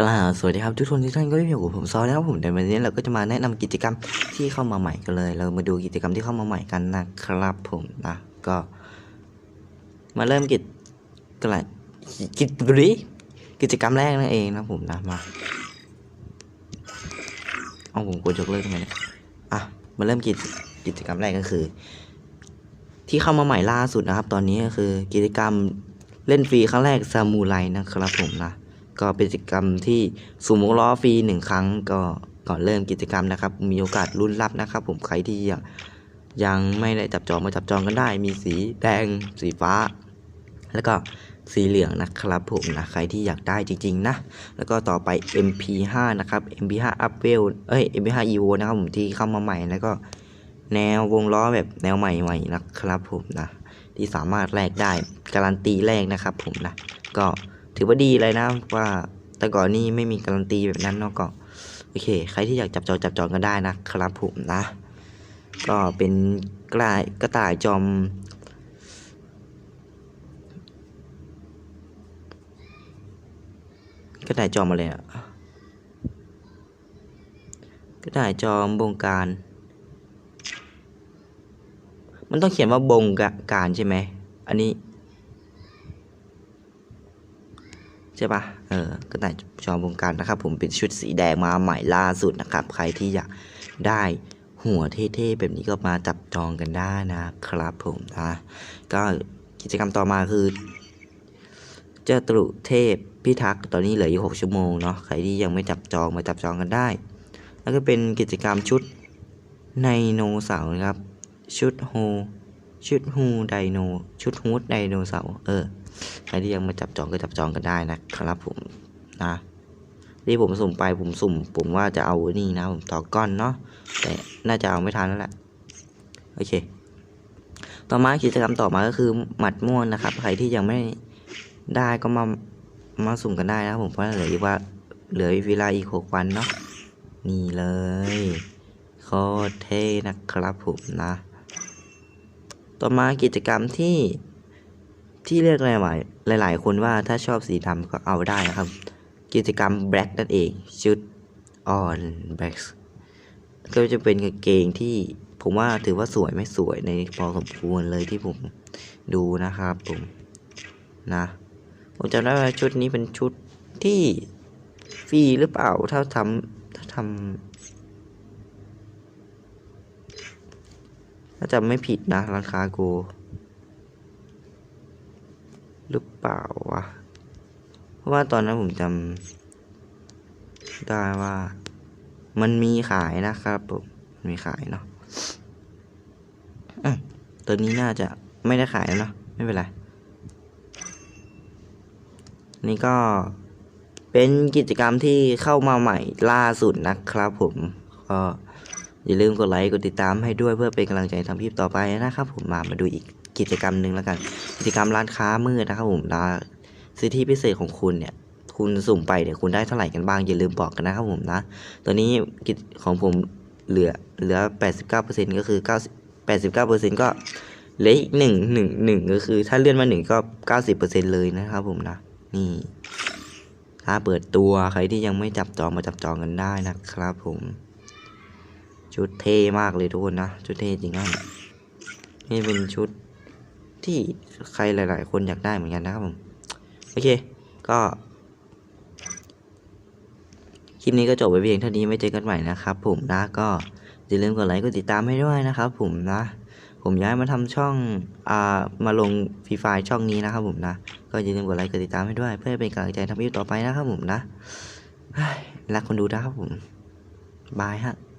กล่าวสวัสดีครับทุกคนทุกท่านก็อยู่กับผมซอแล้วผมในวันนี้เราก็จะมาแนะนำกิจกรรมที่เข้ามาใหม่กันเลย เรามาดูกิจกรรมที่เข้ามาใหม่กันนะครับผมนะก็มาเริ่มกิจกรกิจบริกิจกรรมแรกนั่นเองนะผมนะมาเอาผมกดยกเลิกทำไมเนี่ยอะมาเริ่มกิจกิจกรรมแรกก็คือ ที่เข้ามาใหม่ล่าสุดนะครับ ตอนนี้ก็คือกิจกรรมเล่นฟรีครั้งแรกซามูไรนะครับผมนะ ก็เป็นกิจกรรมที่สุ่มวงล้อฟรีหนึ่งครั้ง ก็ก่อนเริ่มกิจกรรมนะครับ มีโอกาสลุ้นรับนะครับ ผมใครที่ยังยังไม่ได้จับจองมาจับจองกันได้ มีสีแดง สีฟ้า แล้วก็สีเหลืองนะครับผมนะใครที่อยากได้จริง ๆ นะ แล้วก็ต่อไป MP5 นะครับ MP5 Upwell เอ้ย MP5 Evo นะครับผมที่เข้ามาใหม่แล้วก็แนววงล้อแบบแนวใหม่ๆนะครับผมนะที่สามารถแลกได้การันตีแลกนะครับผมนะก็ ถือว่าดีเลยนะว่าแต่ก่อนนี่ไม่มีการันตีแบบนั้นเนาะก็โอเค ใครที่อยากจับจองจับจองกันได้นะครับผมนะ ก็เป็นกระต่ายกระต่ายจอมกระต่ายจอมอะไรอะกระต่ายจอมบงการ มันต้องเขียนว่าบงการใช่ไหม อันนี้ ใช่ปะเออ ก็ได้จอมบงการนะครับ ผมเป็นชุดสีแดงมาใหม่ล่าสุดนะครับ ใครที่อยากได้หัวเท่ๆแบบนี้ก็มาจับจองกันได้นะครับ ผมนะ ก็กิจกรรมต่อมาคือเจ้าตรุเทพพิทักษ์ตอนนี้เหลืออยู่ 6 ชั่วโมงเนาะ ใครที่ยังไม่จับจองมาจับจองกันได้ แล้วก็เป็นกิจกรรมชุดไนโนเสาร์นะครับ ชุดโฮ ชุดฮูไดโน ชุดฮูดไดโนเสาร์เออ ใครที่ยังม่จับจองก็จับจองกันได้นะครับผมนะที่ผมสุ่มไปผมสุ่ม ผมว่าจะเอานี่นะ ผมต่อก้อนเนาะแต่น่าจะเอาไม่ทันแล้วแหละโอเค ต่อมากิจกรรมต่อมาก็คือหมัดม่วนนะครับ ใครที่ยังไม่ได้ก็มามาสุ่มกันได้นะครับผมเพราะเหลืออีกว่าเหลือเวลาอีกหกวันเนาะนี่เลยโคตรเท่นะครับผมนะ ต่อมากิจกรรมที่ที่เรียกหลายๆหลายๆ คนว่าถ้าชอบสีดำก็เอาได้นะครับ กิจกรรม black นั่นเองชุด on black ก็จะเป็นกางเกงที่ผมว่าถือว่าสวยไม่สวยในพอสมควรเลยที่ผมดูนะครับผมนะผมจำได้ว่าชุดนี้เป็นชุดที่ฟรีหรือเปล่าถ้าทำถ้าทำถ้าจำไม่ผิดนะร้านค้าโกหรือเปล่าวะ เพราะว่าตอนนั้นผมจำได้ว่า มันมีขายนะครับผมมีขายเนาะตัวนี้น่าจะไม่ได้ขายแล้วเนาะไม่เป็นไร นี่ก็เป็นกิจกรรมที่เข้ามาใหม่ล่าสุดนะครับผมก็ อย่าลืมกดไลค์กดติดตามให้ด้วยเพื่อเป็นกำลังใจทำคลิปต่อไปนะครับผมมามาดูอีกกิจกรรมหนึ่งแล้วกัน กิจกรรมร้านค้ามืดนะครับผมร้านสิทธิพิเศษของคุณเนี่ย คุณสุ่มไปเนี่ยคุณได้เท่าไหร่กันบ้างอย่าลืมบอกกันนะครับผมนะตอนนี้กิจของผมเหลือเหลือ 89%ก็คือ9 89%ก็เหลืออีกหนึ่งหนึ่งหนึ่งก็คือ ถ้าเลื่อนมาหนึ่งก็90%เลยนะครับผมนะ นี่ ถ้าเปิดตัวใครที่ยังไม่จับจองมาจับจองกันได้นะครับผม ชุดเท่มากเลยทุกคนนะ ชุดเท่จริงอะนี่เป็นชุดที่ใครหลาย ๆ คนอยากได้เหมือนกันนะครับผม โอเค ก็คลิปนี้ก็จบไปเพียงเท่านี้ไม่เจอกันใหม่นะครับผมนะก็อย่าลืมกดไลค์กดติดตามให้ด้วยนะครับผมนะ ผมย้ายมาทำช่องอ่ามาลงฟรีไฟช่องนี้นะครับผมนะ ก็อย่าลืมกดไลค์กดติดตามให้ด้วย เพื่อเป็นกำลังใจทำคลิปต่อไปนะครับผมนะรักคนดูนะครับผมบายฮะ